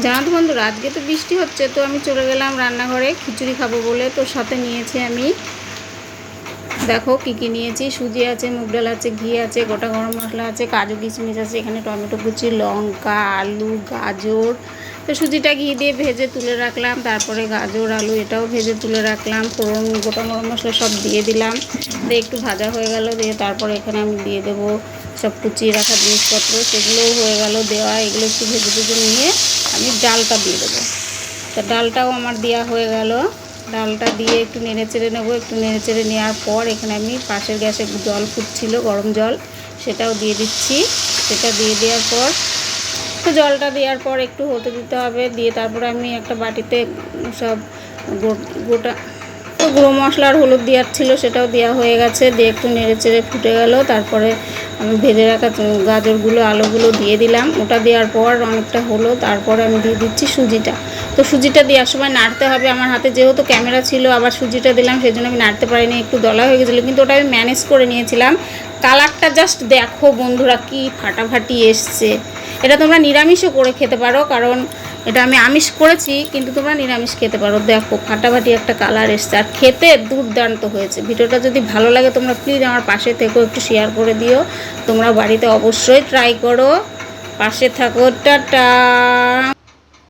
জানো তো বন্ধুরা, আজকে তো বৃষ্টি হচ্ছে, তো আমি চলে গেলাম রান্নাঘরে, খিচুড়ি খাব বলে তো সাথে নিয়েছি আমি। দেখো কী কী নিয়েছি, সুজি আছে, মুগ ডাল আছে, ঘি আছে, গোটা গরম মশলা আছে, কাজু কিশমিশ আছে, এখানে টমেটো কুচি, লঙ্কা, আলু, গাজর। তো সুজিটা ঘি দিয়ে ভেজে তুলে রাখলাম, তারপরে গাজর, আলু এটাও ভেজে তুলে রাখলাম, ফোড়ন, গোটা গরম মশলা সব দিয়ে দিলাম। দিয়ে একটু ভাজা হয়ে গেল, দিয়ে তারপরে এখানে আমি দিয়ে দেবো সব কুচিয়ে রাখা জিনিসপত্র, সেগুলোও হয়ে গেল, দেওয়া, এগুলো একটু ভেজে ভেজে নিয়ে আমি ডালটা দিয়ে দেবো। তা ডালটাও আমার দেওয়া হয়ে গেল। ডালটা দিয়ে একটু নেড়ে চেড়ে নেব, একটু নেড়ে চেড়ে নেওয়ার পর এখানে আমি পাশের গ্যাসে জল ফুটছিল, গরম জল, সেটাও দিয়ে দিচ্ছি। সেটা দিয়ে দেওয়ার পর জলটা দেওয়ার পর একটু হতে দিতে হবে। দিয়ে তারপরে আমি একটা বাটিতে সব গোটা তো গুঁড়ো মশলা আর হলুদ দেওয়ার ছিল, সেটাও দেওয়া হয়ে গেছে। দিয়ে একটু নেড়ে চেড়ে ফুটে গেল। তারপরে আমি ভেজে রাখা গাজরগুলো, আলুগুলো দিয়ে দিলাম। ওটা দেওয়ার পর অনেকটা হলো। তারপরে আমি দিয়ে দিচ্ছি সুজিটা। তো সুজিটা দেওয়ার সময় নাড়তে হবে। আমার হাতে যেহেতু ক্যামেরা ছিল, আবার সুজিটা দিলাম সেই জন্য আমি নাড়তে পারিনি। একটু দলা হয়ে গেছিল, কিন্তু ওটা আমি ম্যানেজ করে নিয়েছিলাম। কালারটা জাস্ট দেখো বন্ধুরা, কি ফাটাফাটি এসছে। এটা তোমরা নিরামিষও করে খেতে পারো, কারণ এটা আমি আমিষ করেছি, কিন্তু তোমরা নিরামিষ খেতে পারো। দেখো ফাটাফাটি একটা কালার এসছে, আর খেতে দুর্দান্ত হয়েছে। ভিডিওটা যদি ভালো লাগে, তোমরা প্লিজ আমার পাশে থেকেও একটু শেয়ার করে দিও। তোমরা বাড়িতে অবশ্যই ট্রাই করো। পাশে থাকো, টাটা!